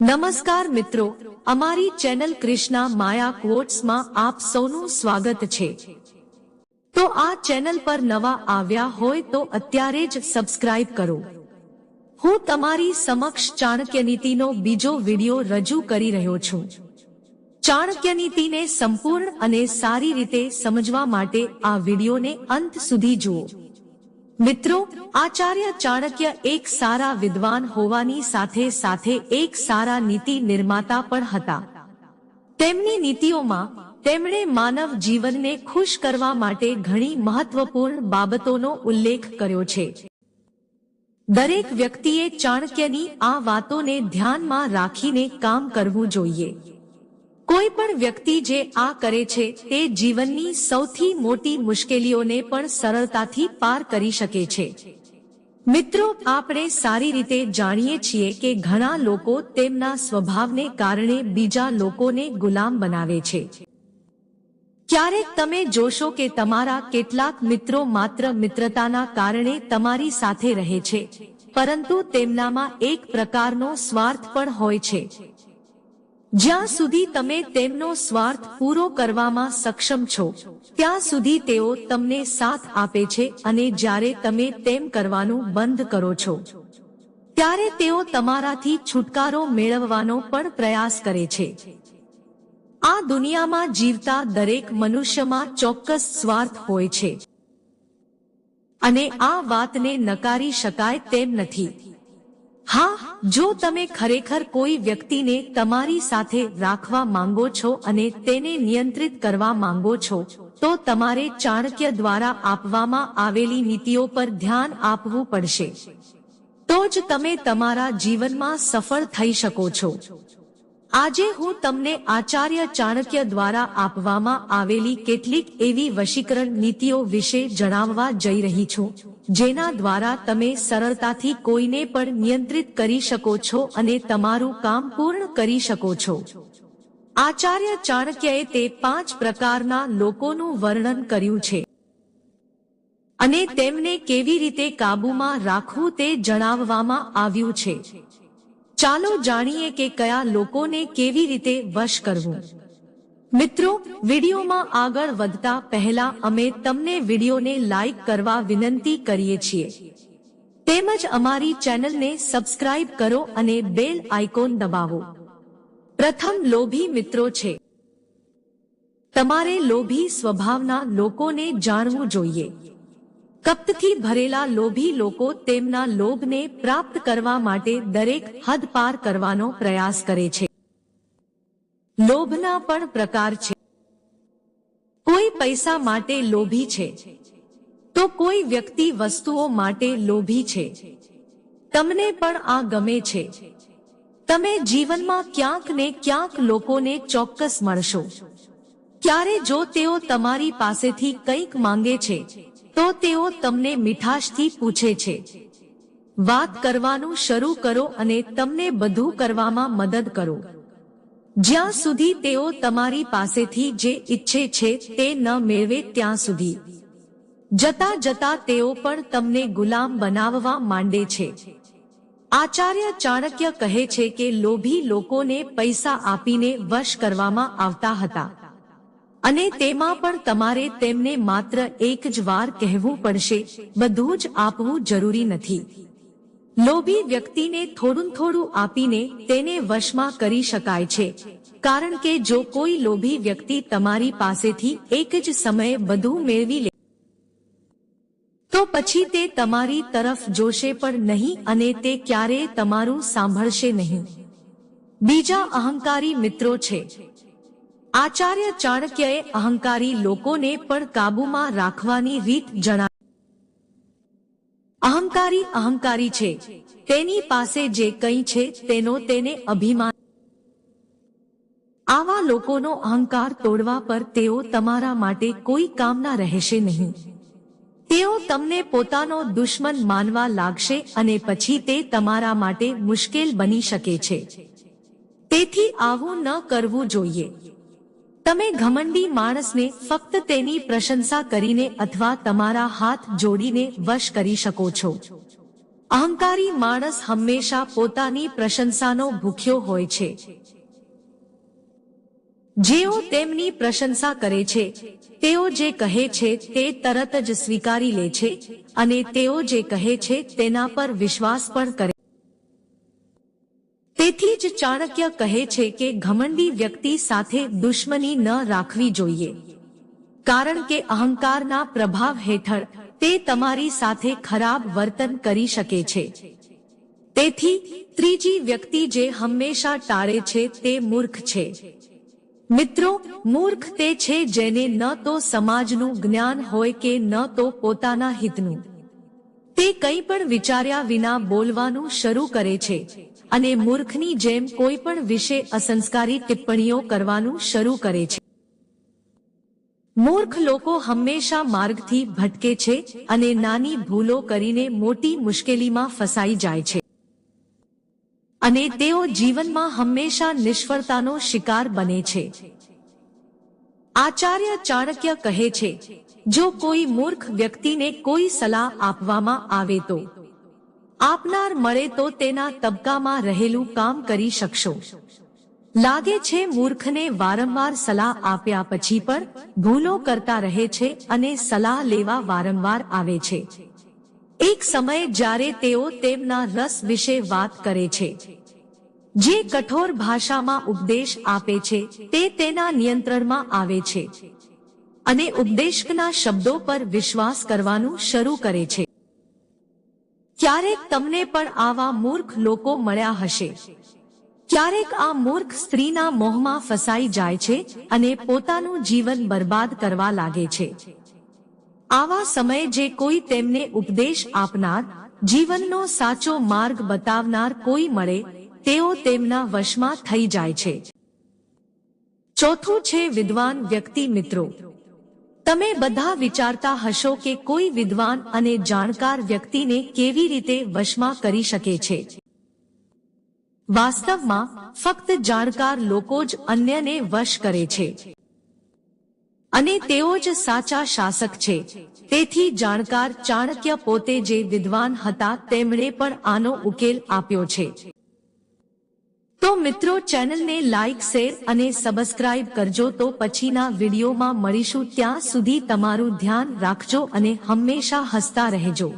નમસ્કાર મિત્રો, અમારી ચેનલ કૃષ્ણા માયા ક્વોટ્સમાં આપ સૌનું સ્વાગત છે. તો આ ચેનલ પર નવા આવ્યા હોય તો અત્યારે જ સબસ્ક્રાઇબ કરો. હું તમારી સમક્ષ ચાણક્ય નીતિનો બીજો વિડિયો રજૂ કરી રહ્યો છું. ચાણક્ય નીતિને સંપૂર્ણ અને સારી રીતે સમજવા માટે આ વિડિયોને અંત સુધી જુઓ. મિત્રો, આચાર્ય ચાણક્ય એક સારા વિદ્વાન હોવાની સાથે સાથે એક સારા નીતિ નિર્માતા પણ હતા. તેમની નીતિઓમાં તેમણે માનવ જીવનને ખુશ કરવા માટે ઘણી મહત્વપૂર્ણ બાબતોનો ઉલ્લેખ કર્યો છે. દરેક વ્યક્તિએ ચાણક્યની આ વાતોને ધ્યાનમાં રાખીને કામ કરવું જોઈએ. કોઈ પણ વ્યક્તિ જે આ કરે છે, તે જીવનની સૌથી મોટી મુશ્કેલીઓને પણ સરળતાથી પાર કરી શકે છે. મિત્રો, આપણે સારી રીતે જાણીએ છીએ કે ઘણા લોકો તેમના સ્વભાવને કારણે બીજા લોકોને ગુલામ બનાવે છે. ક્યારેક તમે જોશો કે તમારા કેટલાક મિત્રો માત્ર મિત્રતાના કારણે તમારી સાથે રહે છે, પરંતુ તેમનામાં એક પ્રકારનો સ્વાર્થ પણ હોય છે. જ્યાં સુધી તમે તેમનો સ્વાર્થ પૂરો કરવામાં સક્ષમ છો, ત્યાં સુધી તેઓ તમને સાથ આપે છે અને જ્યારે તમે તેમ કરવાનું બંધ કરો છો, ત્યારે તેઓ તમારાથી છુટકારો મેળવવાનો પણ પ્રયાસ કરે છે. આ દુનિયામાં જીવતા દરેક મનુષ્યમાં ચોક્કસ સ્વાર્થ હોય છે. અને આ વાતને નકારી શકાય તેમ નથી. હા, જો તમે ખરેખર કોઈ વ્યક્તિને તમારી સાથે રાખવા માંગો છો અને તેને નિયંત્રિત કરવા માંગો છો, તો તમારે ચાણક્ય દ્વારા આપવામાં આવેલી નીતિઓ પર ધ્યાન આપવું પડશે. તો જ તમે તમારા જીવનમાં સફળ થઈ શકો છો. આજે હું તમને આચાર્ય ચાણક્ય દ્વારા આપવામાં આવેલી કેટલીક એવી વશીકરણ નીતિઓ વિશે જણાવવા જઈ રહી છું, જેના દ્વારા તમે સરળતાથી કોઈને પણ નિયંત્રિત કરી શકો છો અને તમારું કામ પૂર્ણ કરી શકો છો. આચાર્ય ચાણક્યએ તે પાંચ પ્રકારના લોકોનું વર્ણન કર્યું છે. અને તેમને કેવી રીતે કાબૂમાં રાખવું તે જણાવવામાં આવ્યું છે. ચાલો જાણીએ કે કયા લોકોને કેવી રીતે વશ કરવું. મિત્રો, વિડીયોમાં આગળ વધતા પહેલા અમે તમને વિડીયોને લાઈક કરવા વિનંતી કરીએ છીએ. તેમજ અમારી ચેનલને સબસ્ક્રાઇબ કરો અને બેલ આઇકોન દબાવો. પ્રથમ લોભી મિત્રો છે. તમારે લોભી સ્વભાવના લોકોને જાણવું જોઈએ. કપટથી ભરેલા લોભી લોકો તેમના લોભને પ્રાપ્ત કરવા માટે દરેક હદ પાર કરવાનો પ્રયાસ કરે છે. લોભના પણ પ્રકાર છે. કોઈ પૈસા માટે લોભી છે, તો કોઈ વ્યક્તિ વસ્તુઓ માટે લોભી છે. તમને પણ આ ગમે છે. તમે જીવનમાં ક્યાંક ને ક્યાંક લોકોને ચોક્કસ મળશો. ક્યારે જો તેઓ તમારી પાસેથી કંઈક માંગે છે તો તેઓ તમને મીઠાશથી પૂછે છે, વાત કરવાનું શરૂ કરો અને તમને બધું કરવામાં મદદ કરો. જ્યાં સુધી તેઓ તમારી પાસેથી જે ઈચ્છે છે તે ન મેળવે ત્યાં સુધી. જતા જતા તેઓ પણ તમને ગુલામ બનાવવા માંડે છે. આચાર્ય ચાણક્ય કહે છે કે લોભી લોકોને પૈસા આપીને વશ કરવામાં આવતા હતા. અને તેમાં પણ તમારે તેમને માત્ર એક જ વાર કહેવું પડશે, બધું જ આપવું જરૂરી નથી. લોભી વ્યક્તિને થોડું થોડું આપીને તેને વશમાં કરી શકાય છે. કારણ કે જો કોઈ લોભી વ્યક્તિ તમારી પાસેથી એક જ સમયે બધું મેળવી લે તો પછી તે તમારી તરફ જોશે પણ નહીં અને તે ક્યારેય તમારું સાંભળશે નહીં. બીજા અહંકારી મિત્રો છે. આચાર્ય ચાણક્યએ અહંકારી લોકોને પણ કાબુમાં રાખવાની રીત જણાવી. અહંકારી અહંકારી છે. તેની પાસે જે કંઈ છે તેનો તેને અભિમાન. આવા લોકોનો અહંકાર તોડવા પર તેઓ તમારા માટે કોઈ કામના રહેશે નહીં. તેઓ તમને પોતાનો દુશ્મન માનવા લાગશે અને પછી તે તમારા માટે મુશ્કેલ બની શકે છે. તેથી આવું ન કરવું જોઈએ. તમે ઘમંડી માણસને ફક્ત તેની પ્રશંસા કરીને અથવા તમારા હાથ જોડીને વશ કરી શકો છો. અહંકારી માણસ હંમેશા પોતાની પ્રશંસાનો ભૂખ્યો હોય છે. જેઓ તેમની પ્રશંસા કરે છે, તેઓ જે કહે છે તે તરત જ સ્વીકારી લે છે અને તેઓ જે કહે છે તેના પર વિશ્વાસ પણ કરે જ ચાણક્ય કહે છે કે ઘમંડી વ્યક્તિ સાથે દુશ્મની ન રાખવી જોઈએ. કારણ કે અહંકારના પ્રભાવ હેઠળ તે તમારી સાથે ખરાબ વર્તન કરી શકે છે. તેથી, ત્રીજી વ્યક્તિ જે હંમેશા ટાળે છે તે મૂર્ખ છે. મિત્રો, મૂર્ખ તે છે જેને ન તો સમાજનું જ્ઞાન હોય કે ન તો પોતાના હિતનું. કંઈ પણ વિચાર્યા વિના બોલવાનું શરૂ કરે છે અને મૂર્ખની જેમ કોઈ પણ વિશે અસંસ્કારી ટિપ્પણીઓ કરવાનું શરૂ કરે છે. મૂર્ખ લોકો હંમેશા માર્ગથી ભટકે છે અને નાની ભૂલો કરીને મોટી મુશ્કેલીમાં ફસાઈ જાય છે. અને તેઓ જીવનમાં હંમેશા નિષ્ફળતાનો શિકાર બને છે. આચાર્ય ચાણક્ય કહે છે, જો કોઈ મૂર્ખ વ્યક્તિને કોઈ સલાહ આપવામાં આવે તો? આપનાર મળે તો તેના તબકામાં રહેલું કામ કરી શકશો. લાગે છે મૂર્ખને વારંવાર સલાહ આપ્યા પછી પણ ભૂલો કરતા રહે છે અને સલાહ લેવા વારંવાર આવે છે. એક સમયે જ્યારે તેઓ તેમના રસ વિશે વાત કરે છે જે કઠોર ભાષામાં ઉપદેશ આપે છે, તે તેના નિયંત્રણમાં આવે છે અને ઉપદેશકના શબ્દો પર વિશ્વાસ કરવાનું શરૂ કરે છે. ક્યારેક તમને પણ આવા મૂર્ખ લોકો મળ્યા હશે. ક્યારેક આ મૂર્ખ સ્ત્રીના મોહમાં ફસાઈ જાય છે અને પોતાનું જીવન બરબાદ કરવા લાગે છે. આવા સમયે જે કોઈ તેમને ઉપદેશ આપનાર, જીવનનો સાચો માર્ગ બતાવનાર કોઈ મળે તેઓ તેમના વશમાં થઈ જાય છે. ચોથું છે વિદ્વાન વ્યક્તિ મિત્રો. તમે બધા વિચારતા હશો કે કોઈ વિદ્વાન અને જાણકાર વ્યક્તિને કેવી રીતે વશમાં કરી શકે છે. વાસ્તવમાં, ફક્ત જાણકાર લોકો જ અન્યને વશ કરે છે. અને તેઓ જ સાચા શાસક છે. તેથી જાણકાર ચાણક્ય પોતે જે વિદ્વાન હતા, તેમણે પણ આનો ઉકેલ આપ્યો છે. તો મિત્રો, ચેનલને લાઇક શેર અને સબસ્ક્રાઇબ કરજો તો પછીના વિડીયોમાં મળીશું. ત્યાં સુધી તમારું ધ્યાન રાખજો અને હંમેશા હસતા રહેજો.